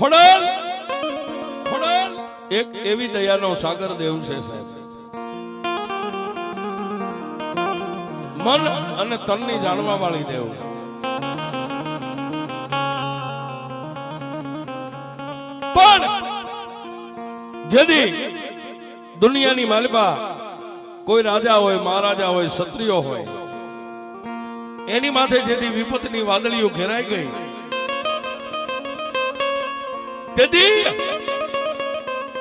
ખોડલ ખોડલ. એક એવી દયાનો સાગર દેવ છે મન અને તનની જાણવા વાળી દેવ. પણ જેથી દુનિયાની માલિકા કોઈ રાજા હોય, મહારાજા હોય, ક્ષત્રિયો હોય, એની માથે જેથી વિપતની વાદળીઓ ઘેરાઈ ગઈ તેથી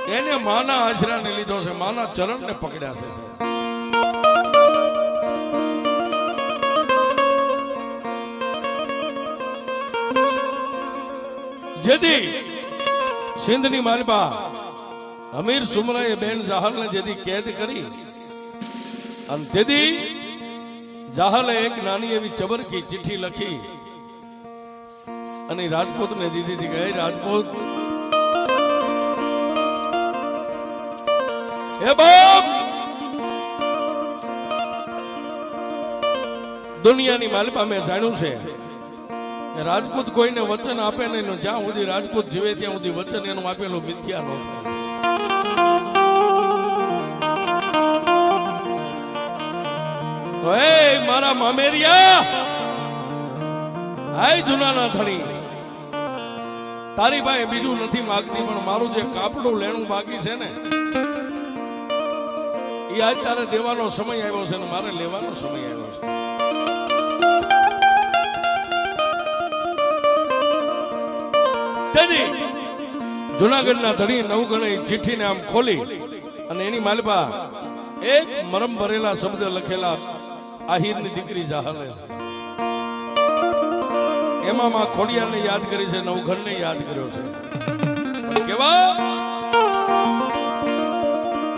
એને માના આશરાને લીધો છે, માના ચરણને પકડ્યા છે જેથી સિંધની માલપા અમીર સુમરાએ બેન જાહલને જેથી કેદ કરી અને તેથી જાહલે એક નાની એવી ચબરકી ચિઠ્ઠી લખી અને રાજપૂતને દીધી હતી ગઈ. "હે દુનિયાની માલિપા મેં જાણ્યું છે રાજપૂત કોઈને વચન આપે નહીં જ્યાં સુધી રાજપૂત જીવે ત્યાં સુધી વચન એનું આપેલું મિથ્યા નો મારા મામેરિયા હાય જુનાના થણી તારી પાસે બીજું નથી માગતી, પણ મારું જે કાપડું લેણું બાકી છે ને એ આજ દેવાનો સમય આવ્યો છે અને મારે લેવાનો સમય આવ્યો છે. તેથી જુનાગઢના ધણી નવગણે ચિઠ્ઠીને આમ ખોલી અને એની માલપા એક મરમ ભરેલા શબ્દ લખેલા આહિરની દીકરી જાહલે છે. એમાં માં ખોડિયાને યાદ કરી છે, નવઘણને યાદ કર્યો છે. કેવા?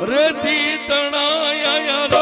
રેતી તણાયા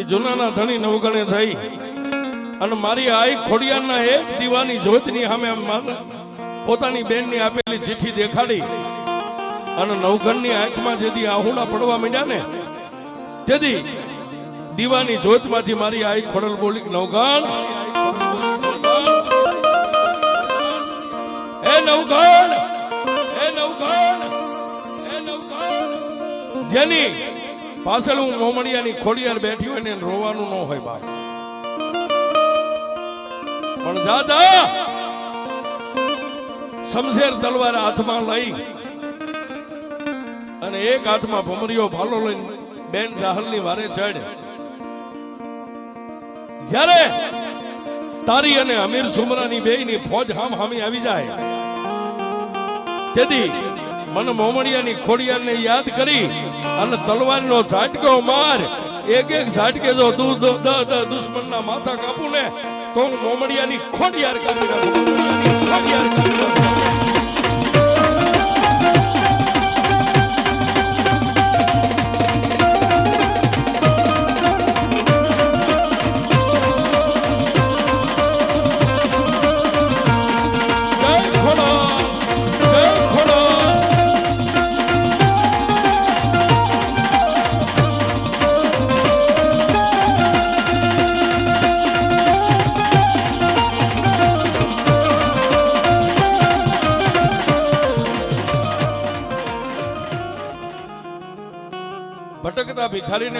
એ જૂનાના ધણી નવગણે થઈ. અને મારી આઈ ખોડિયારના એક દીવાની જોતની સામે પોતાની બેનની આપેલી ચિઠ્ઠી દેખાડી. અને નવઘણની આંખમાં જેથી આહુડા પડવા માંડ્યા ને, તેથી દીવાની જોતમાંથી મારી આઈ ખોડલ બોલી નવગણ એ નવઘણ એ નવઘણ એ નવઘણ. જેની પાછળ હું મોમડિયાની ખોડિયાર બેઠી હોય ને રોવાનું ન હોય બાપ. પણ જા જા તલવાર હાથમાં લઈ અને એક હાથમાં ભમરીઓ ભાલો લઈને બેન જાહલની વારે ચડ. જ્યારે તારી અને અમીર સુમરાની બેયની ફોજ હામ હામી આવી જાય, તેથી મન મોમડિયાની ખોડિયારને યાદ કરી અને તલવારનો ઝાટકો માર. એક એક ઝાટકે જો દુશ્મનના માથા કાપું ને તો હું મોમડિયાની ખોડિયાર કરી નાખું.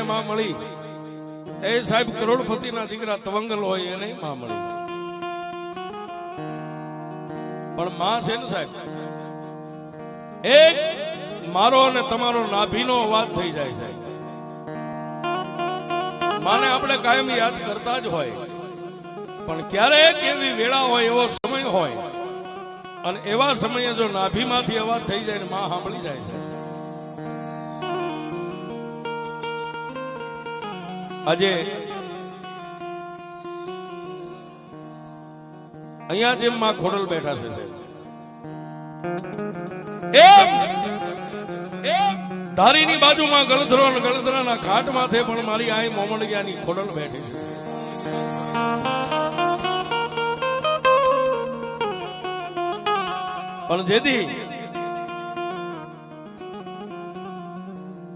માં મળી. એ સાહેબ કરોડપતિના દીકરા તવંગલ હોય એને માં મળી. પણ માં છે ને સાહેબ, એક મારો અને તમારો નાભીનો અવાજ થઈ જાય છે માને આપણે કાયમ યાદ કરતા જ હોય. પણ ક્યારેક એવી વેળા હોય, એવો સમય હોય. અને એવા સમયે જો નાભીમાંથી અવાજ થઈ જાય ને માં સાંભળી જાય છે આજે અહીંયા જેમ માં ખોડલ બેઠા છે ધારીની બાજુમાં ગળધરો અને ગળધરાના ઘાટ માથે પણ મારી આઈ મોમડિયાની ખોડલ બેઠી પણ જેથી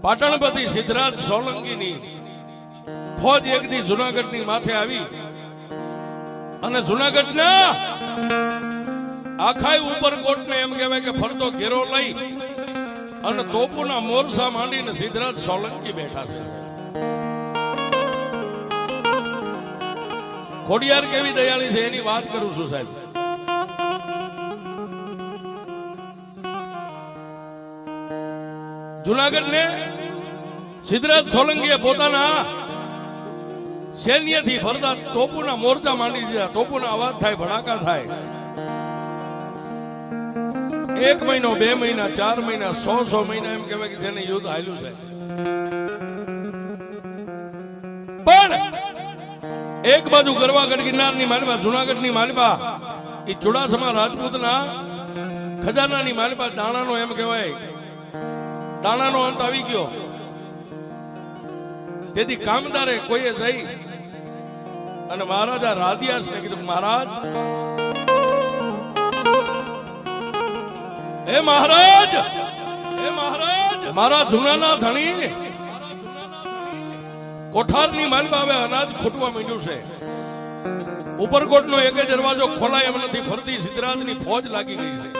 પાટણપતિ સિદ્ધરાજ સોલંકીની ફોજ એક દી જુનાગઢની માથે આવી અને જુનાગઢ જુનાગઢના આખાય ઉપરકોટને એમ કહેવાય કે ફરતો ઘેરો લઈ અને તોપુના મોરસા માંડીને સિદ્ધરાજ સોલંકી બેઠા છે. ખોડિયાર કેવી દયાળી છે એની વાત કરું છું સાહેબ. જુનાગઢ ને સિદ્ધરાજ સોલંકીએ પોતાના સૈન્યથી ફરતા તોપુના મોરચા માંડી દીધા. તોપુના અવાજ થાય, ભડાકા થાય. એક મહિનો, બે મહિના, ચાર મહિના, સો સો મહિના એમ કહેવાય કે જેને યુદ્ધ હાલ્યું છે. પણ એક બાજુ ગરવાગઢ ગિરનારની માલિપા જુનાગઢની માલિપા એ ચુડાસમા રાજપૂતના ખજાનાની માલિપા દાણાનો એમ કહેવાય. દાણાનો અંત આવી ગયો. તેથી કામદારે કોઈએ જઈ અને મહારાજા રાધિયાસને કીધું, મહારાજ. હે મહારાજ. હે મહારાજ. મારા જૂનાના ધણી. કોઠારની માલમાં હવે અનાજ ખૂટવા માંડ્યું છે. ઉપરકોટનો એક દરવાજો ખોલાય એમ નથી, ફરતી સિદ્ધરાજની ફોજ લાગી ગઈ છે.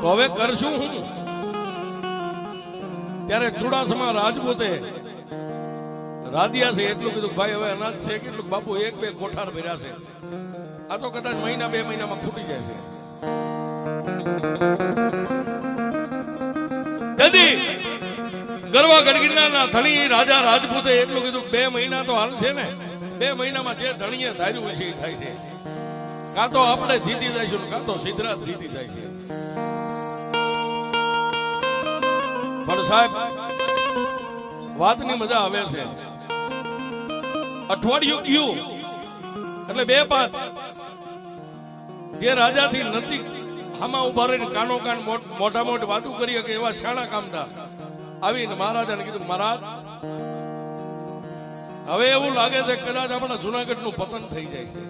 તો હવે કરશું હું. ત્યારે ચુડાસમા રાજપૂતે રાધિયા છે, એટલું કીધું ભાઈ હવે અનાજ છે, કેટલું બાપુ, એક બે કોઠાર ભર્યા છે. આ તો કદાચ મહિના બે મહિનામાં ફૂટી જાય છે. દાદી ગરવા ગડગીરના ધણી રાજા રાજપૂતે એટલું કીધું બે મહિના તો હાલ છે ને. બે મહિનામાં જે ધણીએ ધાર્યું છે, એ થાય છે. કાં તો આપણે જીતી જઈશું કાં તો સિદ્ધરાજ જીતી જાય છે. પણ સાહેબ, વાતની મજા આવે છે. અઠવાડિયું ગયું એટલે બે પાંચ. જે રાજાથી નજીક આમાં ઊભા રહીને કાનો કાન મોટા મોટી વાતો કરી કે એવા શાણા કામતા. આવીને મહારાજાને કીધું મહારાજ, હવે એવું લાગે છે કદાચ આપણા જુનાગઢનું પતન થઈ જાય છે.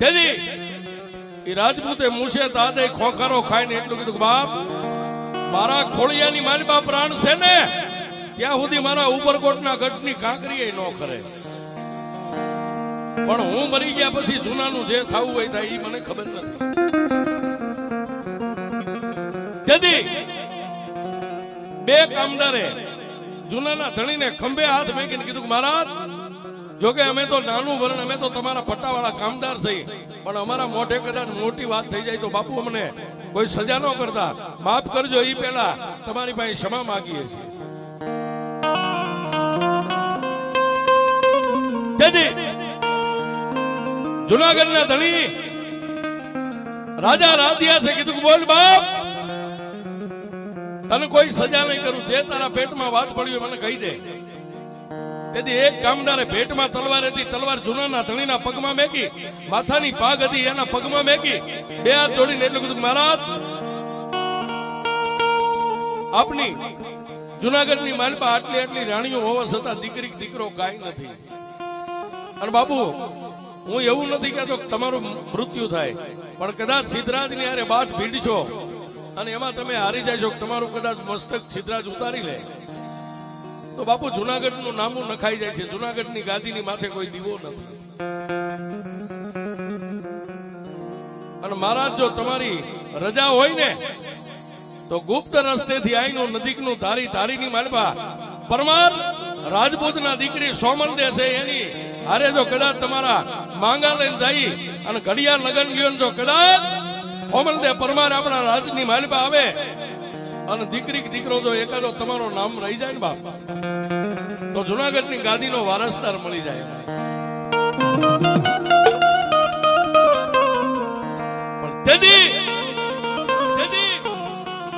તેજી એ રાજપૂતે મૂછે તાદે ખોખારો ખાઈને એટલું કીધું બાપ, મારા ખોળિયાની મારી બાપ પ્રાણ છે ને? ત્યાં સુધી મારા ઉપરકોટના ગઢની કાંકરી ન કરે. પણ હું મરી ગયા પછી જૂનાનું જે થવું હોય થાય એ મને ખબર નથી. તેથી બે કામદારે જૂનાના ધણીને ખંભે હાથ મેકીને કીધું મહારાજ, જોકે અમે તો નાનું વરણ, અમે તો તમારા પટ્ટાવાળા કામદાર છીએ, પણ અમારા મોઢે કદાચ મોટી વાત થઈ જાય તો બાપુ અમને કોઈ સજા ન કરતા. માફ કરજો એ પહેલા તમારી પાસે ક્ષમા માગીએ છીએ. તેથી જુનાગઢના ધણી રાજા રાધિયા છે, કીધું બોલ બાપ, તને કોઈ સજા નહીં કરું, જે તારા પેટમાં વાત પડી મને કહી દે. તેથી એક કામદારે ભેટમાં તલવાર હતી, તલવાર જૂનાના ધણીના પગમાં મેકી, માથાની પાગ હતી, એના પગમાં મેકી, બે હાથ જોડીને એટલું કીધું મહારાજ, આપની જુનાગઢની માલપા આટલી આટલી રાણીઓ હોવા છતાં દીકરી દીકરો કાંઈ નથી. અને બાપુ, હું એવું નથી કહેતો તમારું મૃત્યુ થાય, પણ કદાચ સિદ્ધરાજની હારે બાદ ભીડશો અને એમાં તમે હારી જાય છો તમારું કદાચ મસ્તક સિદ્ધરાજ ઉતારી લે. તો બાપુ જુનાગઢનું નામું નખાઈ જાય છે. જુનાગઢની ગાદી ની માથે કોઈ દીવો નથી. અને મહારાજ, જો તમારી રજા હોય ને, તો ગુપ્ત રસ્તેથી આવીનું નજીકનું ધારી ધારીની માલપા પરમાર રાજપૂતના દીકરી સોમન દે છે એની હારે જો કદાચ તમારા માંગા લઈને જાય અને ઘડિયાળ લગન લ્યો જો કદાચ સોમલ દે પરમાર આપણા રાજની માલપા આવે અને દીકરી દીકરો જો એકાદો તમારો નામ રહી જાય ને બાપ, તો જુનાગઢની ગાદીનો વારસદાર મળી જાય.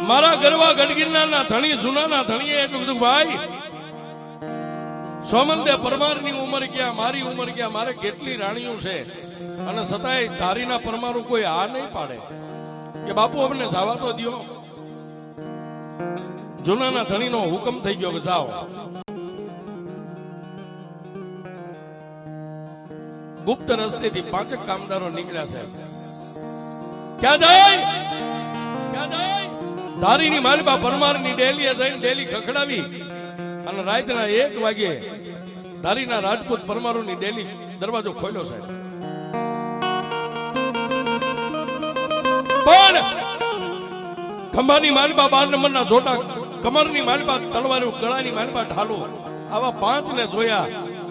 મારા ગરવા ગડગીરના ધણી, જુનાના ધણીએ એટલું કીધું ભાઈ સોમંદે પરમારની ઉંમર ક્યાં, મારી ઉંમર ક્યાં, મારે કેટલી રાણીઓ છે? અને છતાંય ધારીના પરમારું કોઈ આ નહીં પાડે. કે બાપુ, અમને જવા તો દ્યો. જુનાના ધણીનો હુકમ થઈ ગયો જાઓ. ગુપ્ત રસ્તેથી પાંચક કામદારો નીકળ્યા છે. ક્યાં જાય? ક્યાં જાય? ધારીની માલબા પરમારની ડેલીએ જઈને ડેલી ખખડાવી. અને રાતના એક વાગે ધારીના રાજપૂત પરમારોની ડેલી દરવાજો ખોલ્યો સાહેબ. પણ ખંભાની માલબા બાર નંબરના જોટા, કમરની માલબા તલવારો, ગળાની માલબા ઢાલો, આવા પાંચ ને જોયા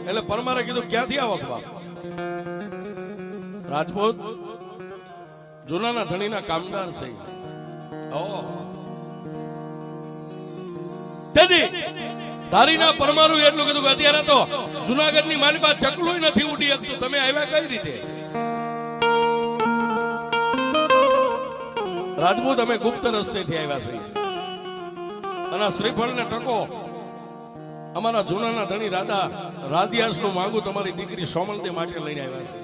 એટલે પરમારે કીધું, ક્યાંથી આવો છો રાજપૂત, જૂનાના ધણીના કામદાર છે. ઓ તેથી ધારીના પરમારુ એટલું કીધું કે અત્યારે તો જુનાગઢની માલિકા ચકલું નથી ઉડી શકતું. તમે આવ્યા કઈ રીતે? રાજપૂત, અમે ગુપ્ત રસ્તેથી આવ્યા છીએ. અને શ્રીફળને ટકો, અમારા જૂનાના ધણી રાધા રાધિયાસનું માંગુ તમારી દીકરી સોમલદે માટે લઈને આવ્યા છે.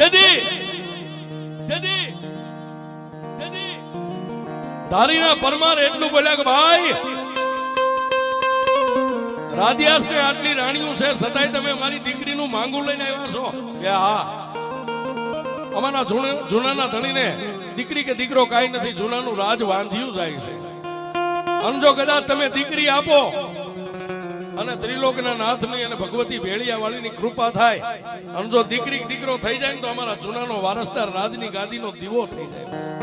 દેદી દેદી ધારીના પરમાર એટલું બોલ્યા કે ભાઈ રાધિયાસ ને આટલી રાણીઓ છે છતાંય તમે મારી દીકરીનું માંગુ લઈને આવ્યા છો? કે હા. અમારા જૂના- જૂનાના ધણીને દીકરી કે દીકરો કાંઈ નથી, જૂનાનું રાજ વાંધ્યું જાય છે. અને જો કદાચ તમે દીકરી આપો, અને ત્રિલોકના નાથની અને ભગવતી ભેળિયા વાળીની કૃપા થાય, અને જો દીકરી દીકરો થઈ જાય ને તો અમારા જૂનાનો વારસદાર રાજની ગાદીનો દીવો થઈ જાય.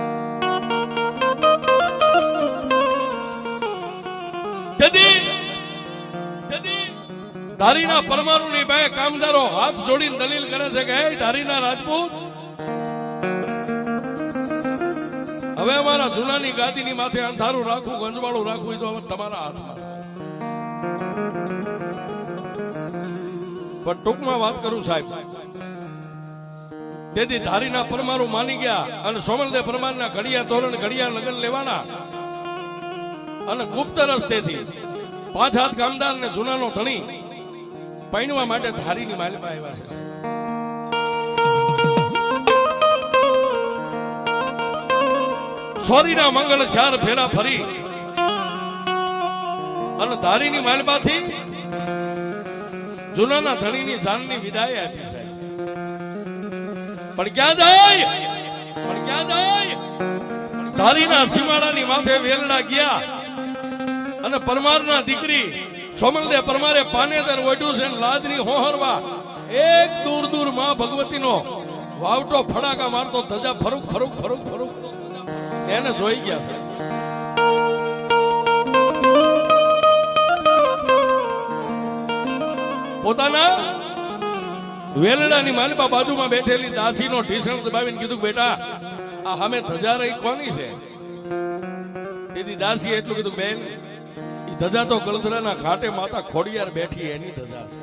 ધારીના પરમાણુની બે કામદારો હાથ જોડીને દલીલ કરે છે કે, હે ધારીના રાજપૂત, હવે અમારા જૂનાની ગાદીની માથે અંધારું રાખવું, ગંજવાળું રાખવું તો તમારા હાથમાં પણ ટૂંકમાં વાત કરું સાહેબ. તેથી ધારીના પરમારું માની ગયા અને સોમલદેવ પરમારના ઘડિયા ધોરણ ઘડિયા લગ્ન લેવાના અને ગુપ્ત રસ્તેથી પાંચ હાથ કામદાર ને જૂનાનો ધણી પૈણવા માટે ધારીની માલિકા આવ્યા છે. સોરીના મંગળ ચાર ફેરા ફરી. અને ધારીની માલબાથી જૂનાના ધણીની જાનની વિદાય આપી સાહેબ પણ ક્યાં જાય? પણ ક્યાં જાય? ધારીના સીમાડાની માથે વેલડા ગયા. અને પરમારના દીકરી સોમલદે પરમારે પાનેતર ઓઢ્યું છે ને લાદની હોહરવા. એક દૂર દૂરમાં ભગવતીનો વાવટો ફડાકા મારતો ધજા ફરુક ફરુક ફરુક ફરુક એને જોઈ ગયા છે. પોતાના વેલડાની માલિપા બાજુમાં બેઠેલી દાસીનો ઢીસણ દબાવીને કીધું બેટા, આ સામે ધજા રહી કોની છે? તેથી દાસીએ એટલું કીધું બેન ધજા તો ગળધરાના ઘાટે માતા ખોડિયાર બેઠી એની ધજા છે.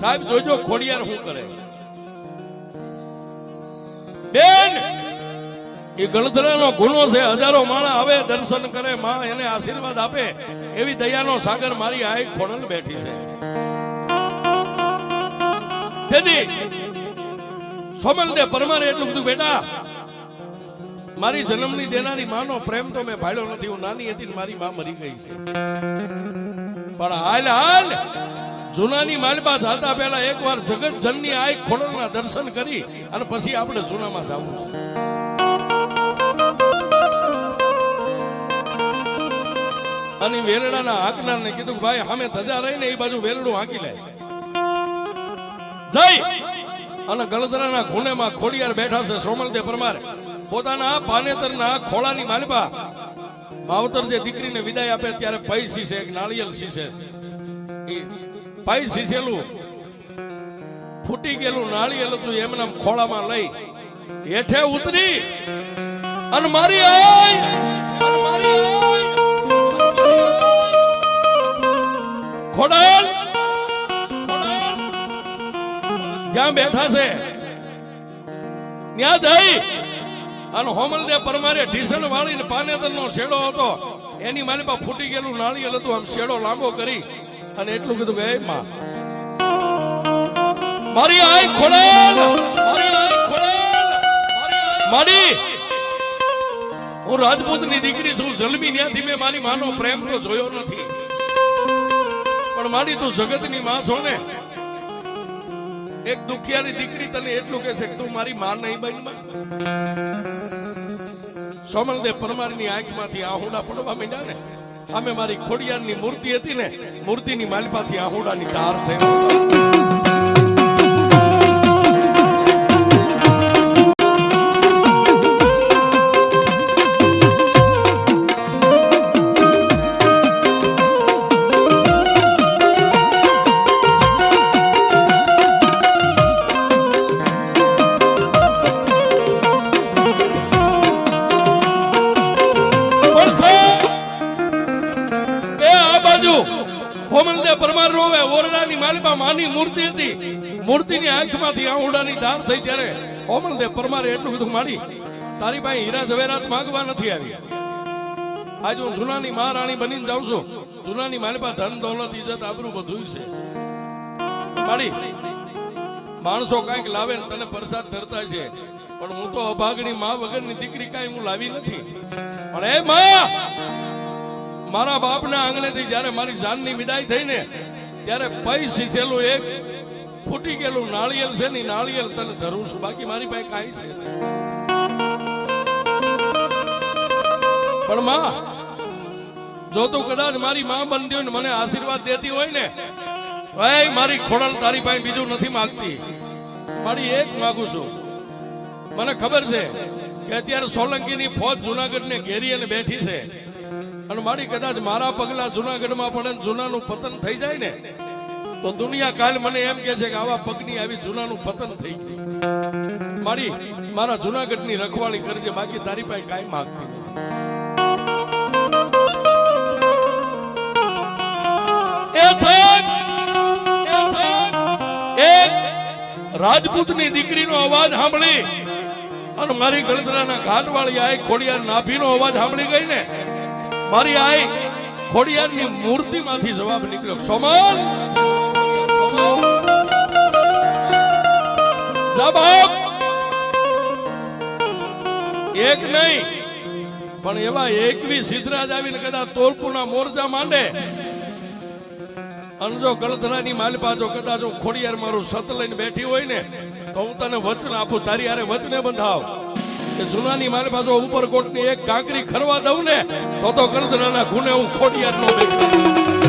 સાહેબ, જોજો ખોડિયાર શું કરે. બેન, એ ગળધરાનો ગુનો છે, હજારો માણા આવે દર્શન કરે, માં એને આશીર્વાદ આપે, એવી દયાનો સાગર મારી આઈ ખોડલ બેઠી છે. સમલ દે પરમારે એટલું બધું બેટા. મારી જન્મની દેનારી માનો પ્રેમ તો મેં ભાડ્યો નથી. હું નાની હતી મારી માં મરી ગઈ છે. પણ હાલ હાલ, જૂનાની માલબા થતા પહેલા એકવાર જગત જનની આઈ ખોડલના દર્શન કરી અને પછી આપણે જૂનામાં જવું છે. અને વેલડાના હાંકનારને કીધું ભાઈ સામે ધજા રહીને એ બાજુ વેલડું હાંકી લે. જઈ અને ગળદરાના ખૂણેમાં ખોડિયાર બેઠા છે સોમલદેવ પરમાર. પોતાના પાનેતરના ખોળાની માલિપા. માવતર જે દીકરીને વિદાય આપે ત્યારે પૈ શીશે, એક નાળિયેર શીશે. પૈ શીશેલું. ફૂટી ગયેલું નાળિયેલ હતું, એમના ખોળામાં લઈ હેઠે ઉતરી અને મારી આય ખોડાલ! જ્યાં બેઠા છે. ત્યાં જઈ અને હોમલદેવ પરમારે ઢીસણ વાળીને પાનેતરનો શેડો હતો. એની મારી પાસે ફૂટી ગયેલું નાળિયેલ હતું. આમ શેડો લાંબો કરી અને એટલું કીધું કે માં, મારી આય ખોડેલ મારી આય ખોડાલ મારી હું રાજપૂતની દીકરી છું. જલમી ત્યાંથી મેં મારી માનો પ્રેમ તો જોયો નથી. પણ મારી તું જગતની માં છો ને એક દુખિયાની દીકરી તને એટલું કે છે કે તું મારી માં નહીં બની સોમલદેવ પરમારની આંખમાંથી આહુડા પડવા માંડ્યા ને. સામે મારી ખોડિયારની મૂર્તિ હતી ને, મૂર્તિની માલિપાથી આહુડાની ધાર થઈ કોમલદેવ પરમાર રોવે ઓરડાની માલિપા માની મૂર્તિ હતી. મૂર્તિની આંખમાંથી આહુડાની ધાર થઈ ત્યારે કોમલદેવ પરમારે એટલું બધું માડી તારી પાસે હીરા ઝવેરાત માંગવા નથી આવી. આજ હું જૂનાની મહારાણી બનીને જાઉં છું. જૂનાની માલિપા ધન દોલત ઇજત આબરૂ બધું છે. માડી માણસો કંઈક લાવે ને તને પ્રસાદ ધરતા છે. પણ હું તો અભાગણી માં વગરની દીકરી કાંઈ હું લાવી નથી. પણ એ માં મારા બાપના આંગણેથી જ્યારે મારી જાનની વિદાય થઈ ને ત્યારે પૈ સીધેલું એક, ફૂટી ગયેલું નાળિયેર છે ને ઈ નાળિયેર તને ધરું છું. બાકી મારી પાસે કાંઈ છે પણ માં, જો તું કદાચ મારી માં બનતી હોય ને મને આશીર્વાદ દેતી હોય ને, ભાઈ, મારી ખોડલ તારી પાસે બીજું નથી માંગતી. મારી એક માગું છું. મને ખબર છે કે અત્યારે સોલંકીની ફોજ જુનાગઢને ઘેરી અને બેઠી છે. અને મારી કદાચ મારા પગલા જુનાગઢમાં પડે જૂનાનું પતન થઈ જાય ને, તો દુનિયા કાલ મને એમ કે છે કે આવા પગની આવી જૂનાનું પતન થઈ ગયું. મારી, મારા જુનાગઢની રખવાળી કરજે, બાકી તારી પાસે કાંઈ માગતી રાજપૂતની દીકરીનો અવાજ સાંભળી. અને મારી ગળતરાના ઘાટવાળી આય ખોડિયાર નાભીનો અવાજ સાંભળી ગઈ ને? મારી આઈ ખોડિયારની મૂર્તિમાંથી જવાબ નીકળ્યો. જવાબ એક નહીં, પણ એવા એકવી સિદ્ધરાજ આવીને કદાચ તોલપુરના મોરજા માંડે. અને જો ગળધરાની માલપા જો કદાચ હું ખોડિયાર મારું સત લઈને બેઠી હોય ને, તો હું તને વચન આપું, તારી હારે વચને બંધાવ. કે જુનાની માલપા જો ઉપરકોટની એક કાંકરી ખરવા દઉં ને, તો તો ગળધરાના ખૂને હું ખોડિયાર નો બેઠો